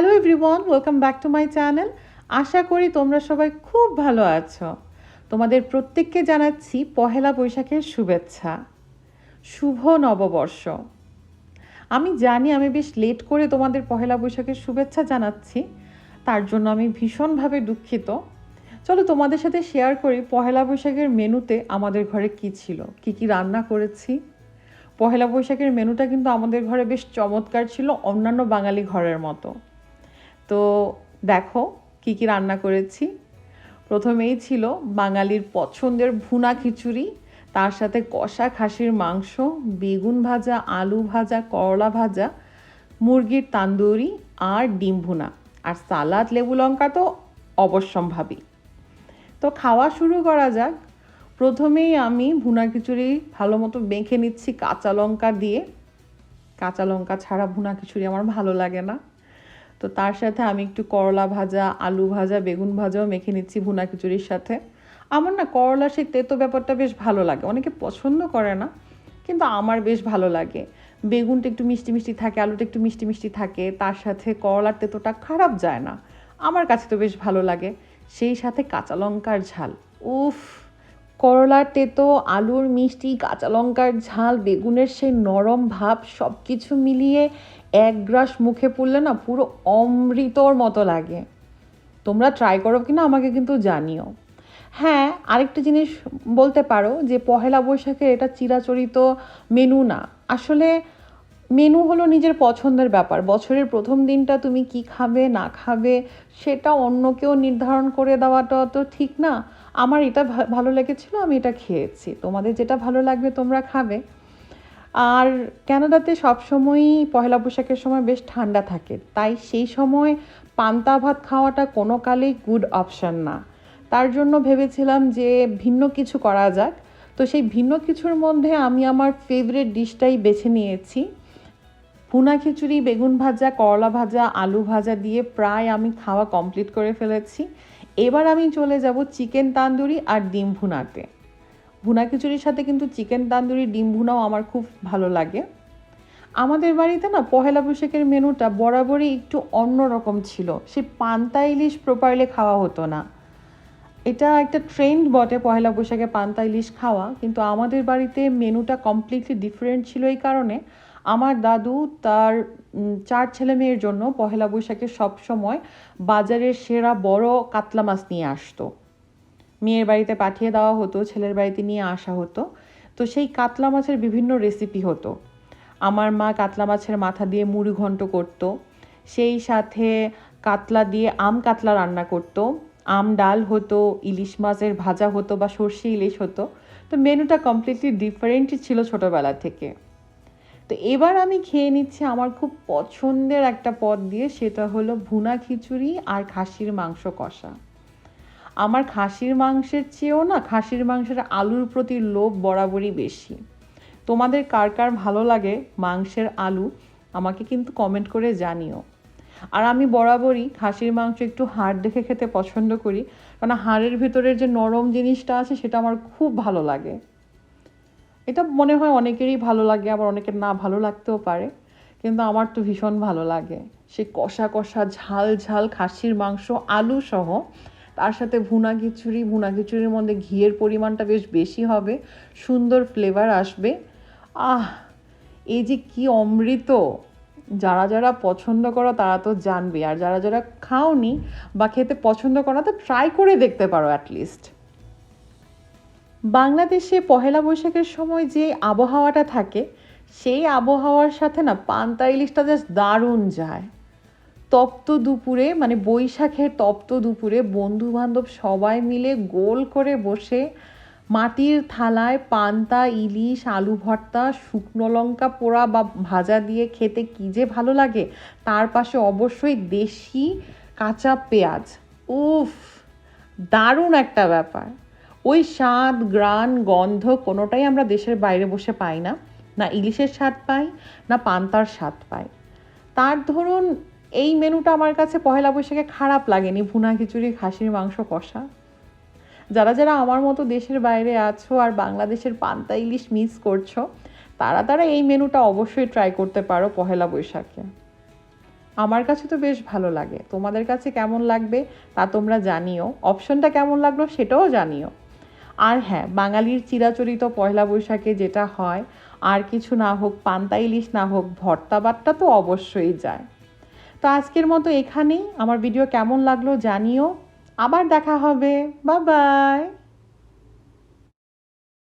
Hello everyone welcome back to my channel আশা করি তোমরা সবাই খুব ভালো আছো। তোমাদের প্রত্যেককে জানাচ্ছি পহেলা বৈশাখের শুভেচ্ছা। শুভ নববর্ষ। আমি জানি আমি বেশ লেট করে তোমাদের পহেলা বৈশাখের শুভেচ্ছা জানাচ্ছি, তার জন্য আমি ভীষণভাবে দুঃখিত। চলো তোমাদের সাথে শেয়ার করি পহেলা বৈশাখের মেনুতে আমাদের ঘরে কি ছিল, কি কি রান্না করেছি। পহেলা বৈশাখের মেনুটা কিন্তু আমাদের ঘরে বেশ চমৎকার ছিল, অন্যান্য বাঙালি ঘরের মতো। তো দেখো কি কি রান্না করেছি। প্রথমেই ছিল বাঙালির পছন্দের ভুনা খিচুড়ি, তার সাথে কষা খাসির মাংস, বেগুন ভাজা, আলু ভাজা, করলা ভাজা, মুরগির তান্দুরি আর ডিম ভুনা। আর সালাদ, লেবু, লঙ্কা তো অবশ্যম্ভাবী। তো খাওয়া শুরু করা যাক। প্রথমেই আমি ভুনা খিচুড়ি ভালো মতো মেখে নিচ্ছি কাঁচা লঙ্কা দিয়ে। কাঁচা লঙ্কা ছাড়া ভুনা খিচুড়ি আমার ভালো লাগে না। তো তার সাথে আমি একটু করলা ভাজা, আলু ভাজা, বেগুন ভাজাও মেখে নিচ্ছি ভুনা খিচুড়ির সাথে। আমার না করলা সেই তেতো ব্যাপারটা বেশ ভালো লাগে। অনেকে পছন্দ করে না, কিন্তু আমার বেশ ভালো লাগে। বেগুনটা একটু মিষ্টি মিষ্টি থাকে, আলুটা একটু মিষ্টি মিষ্টি থাকে, তার সাথে করলার তেতোটা খারাপ যায় না। আমার কাছে তো বেশ ভালো লাগে। সেই সাথে কাঁচা লঙ্কার ঝাল, উফ! করলার তেতো, আলুর মিষ্টি, কাঁচা লঙ্কার ঝাল, বেগুনের সেই নরম ভাব সব কিছু মিলিয়ে এক গ্রাস মুখে পড়লে না পুরো অমৃতর মতো লাগে। তোমরা ট্রাই করো কিনা আমাকে কিন্তু জানিও। হ্যাঁ আরেকটা জিনিস বলতে পারো যে পহেলা বৈশাখে এটা চিরাচরিত মেনু না। আসলে মেনু হলো নিজের পছন্দের ব্যাপার। বছরের প্রথম দিনটা তুমি কি খাবে, না খাবে, সেটা অন্য কেউ নির্ধারণ করে দেওয়াটা তো ঠিক না। আমার এটা ভালো লেগেছিল, আমি এটা খেয়েছি। তোমাদের যেটা ভালো লাগবে তোমরা খাবে। আর ক্যানাডাতে সবসময়ই পহেলা বৈশাখের সময় বেশ ঠান্ডা থাকে। তাই সেই সময় পান্তা ভাত খাওয়াটা কোনো কালেই গুড অপশান না। তার জন্য ভেবেছিলাম যে ভিন্ন কিছু করা যাক। তো সেই ভিন্ন কিছুর মধ্যে আমি আমার ফেভারিট ডিশটাই বেছে নিয়েছি। ভুনা খিচুড়ি, বেগুন ভাজা, করলা ভাজা, আলু ভাজা দিয়ে প্রায় আমি খাওয়া কমপ্লিট করে ফেলেছি। এবার আমি চলে যাব চিকেন তান্দুরি আর ডিম ভুনাতে। ভুনা খিচুড়ির সাথে কিন্তু চিকেন তান্দুরি, ডিম ভুনাও আমার খুব ভালো লাগে। আমাদের বাড়িতে না পহেলা বৈশাখের মেনুটা বরাবরই একটু অন্য রকম ছিল। সে পান্তা ইলিশ প্রপারলি খাওয়া হতো না। এটা একটা ট্রেন্ড বটে পহেলা বৈশাখে পান্তা ইলিশ খাওয়া, কিন্তু আমাদের বাড়িতে মেনুটা কমপ্লিটলি ডিফারেন্ট ছিল এই কারণে আমার দাদু তার চার ছেলে মেয়ের জন্য পহেলা বৈশাখে সব সময় বাজারের সেরা বড় কাতলা মাছ নিয়ে আসতো। মেয়ের বাড়িতে পাঠিয়ে দেওয়া হতো, ছেলের বাড়িতে নিয়ে আসা হতো। তো সেই কাতলা মাছের বিভিন্ন রেসিপি হতো। আমার মা কাতলা মাছের মাথা দিয়ে মুড়ি ঘন্ট করতো। সেই সাথে কাতলা দিয়ে আম কাতলা রান্না করতো। আম, ডাল হতো, ইলিশ মাছের ভাজা হতো বা সর্ষে ইলিশ হতো। তো মেনুটা কমপ্লিটলি ডিফারেন্টই ছিল ছোটোবেলা থেকে। তো এবার আমি খেয়ে নিচ্ছি আমার খুব পছন্দের একটা পদ দিয়ে, সেটা হলো ভুনা খিচুড়ি আর খাসির মাংস কষা। আমার খাসির মাংসের চেয়েও না খাসির মাংসের আলুর প্রতি লোভ বরাবরই বেশি। তোমাদের কার কার ভালো লাগে মাংসের আলু, আমাকে কিন্তু কমেন্ট করে জানিও। আর আমি বরাবরই খাসির মাংস একটু হাড় দেখে খেতে পছন্দ করি কারণ হাড়ের ভিতরের যে নরম জিনিসটা আছে, সেটা আমার খুব ভালো লাগে। এটা মনে হয় অনেকেরই ভালো লাগে, আবার অনেকের না ভালো লাগতেও পারে। কিন্তু আমার তো ভীষণ ভালো লাগে। সেই কষা কষা ঝাল ঝাল খাসির মাংস, আলু সহ, তার সাথে ভুনা খিচুড়ি, ভুনা খিচুড়ির মধ্যে ঘিয়ের পরিমাণটা বেশ বেশি হবে, সুন্দর ফ্লেভার আসবে। আহ, এই যে কি অমৃত! যারা যারা পছন্দ করো তারা তো জানবে, আর যারা যারা খাওনি বা খেতে পছন্দ করো তো ট্রাই করে দেখতে পারো অ্যাটলিস্ট বাংলাদেশে পহেলা বৈশাখের সময় যে আবহাওয়াটা থাকে, সেই আবহাওয়ার সাথে না পান্তা ইলিশটা জাস্ট দারুণ যায়। তপ্ত দুপুরে মানে বৈশাখের তপ্ত দুপুরে বন্ধু বান্ধব সবাই মিলে গোল করে বসে মাটির থালায় পান্তা, ইলিশ, আলু ভর্তা, শুকনো লঙ্কা পোড়া বা ভাজা দিয়ে খেতে কী যে ভালো লাগে, তার পাশে অবশ্যই দেশি কাঁচা পেঁয়াজ। উফ, দারুণ একটা ব্যাপার। ওই স্বাদ, গ্রান, গন্ধ কোনোটাই আমরা দেশের বাইরে বসে পাই না। না ইলিশের স্বাদ পাই, না পান্তার স্বাদ পাই। তার ধরুন এই মেনুটা আমার কাছে পহেলা বৈশাখে খারাপ লাগেনি, ভুনা খিচুড়ি, খাসির মাংস, কষা। যারা যারা আমার মতো দেশের বাইরে আছো আর বাংলাদেশের পান্তা ইলিশ মিস করছ, তারা তারা এই মেনুটা অবশ্যই ট্রাই করতে পারো পহেলা বৈশাখে। আমার কাছে তো বেশ ভালো লাগে। তোমাদের কাছে কেমন লাগবে তা তোমরা জানিও। অপশনটা কেমন লাগল সেটাও জানিও। আর হ্যাঁ বাঙালির চিরাচরিত পয়লা বৈশাখে যেটা হয়, আর কিছু না হোক পান্তা ইলিশ, না হোক ভর্তা বাট্টা তো অবশ্যই যায়। তো আজকের মতো এখানেই। আমার ভিডিও কেমন লাগল জানিও। আবার দেখা হবে। বা বাই